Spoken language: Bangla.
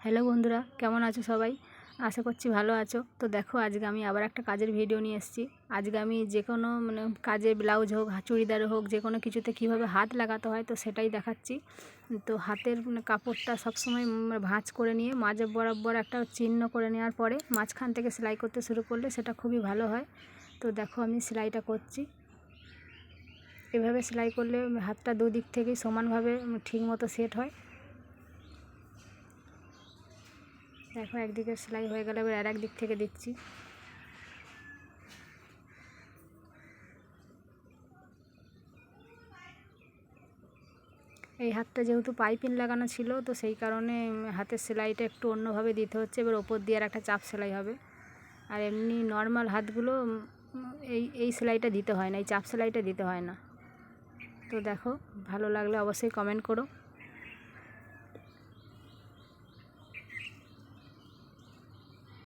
হ্যালো বন্ধুরা, কেমন আছো সবাই? আশা করছি ভালো আছো। তো দেখো, আজকে আমি আবার একটা কাজের ভিডিও নিয়ে এসেছি। আজকে আমি যে কোনো মানে কাজে ব্লাউজ হোক, চুড়িদার হোক, যে কোনো কিছুতে কীভাবে হাত লাগাতে হয়, তো সেটাই দেখাচ্ছি। তো হাতের মানে কাপড়টা সবসময় ভাঁজ করে নিয়ে, মাঝে বরাবর একটা চিহ্ন করে নেওয়ার পরে, মাঝখান থেকে সেলাই করতে শুরু করলে সেটা খুবই ভালো হয়। তো দেখো, আমি সেলাইটা করছি। এভাবে সেলাই করলে হাতটা দুদিক থেকেই সমানভাবে ঠিক মতো সেট হয়। দেখো, একদিকে সেলাই হয়ে গেলে, এবার আর এক দিক থেকে দিচ্ছি। এই হাতটা যেহেতু পাইপিং লাগানো ছিল, তো সেই কারণে হাতের সেলাইটা একটু অন্যভাবে দিতে হচ্ছে। এবার ওপর দিয়ে আর একটা চাপ সেলাই হবে। আর এমনি নর্মাল হাতগুলো এই এই সেলাইটা দিতে হয় না, এই চাপ সেলাইটা দিতে হয় না। তো দেখো, ভালো লাগলে অবশ্যই কমেন্ট করো।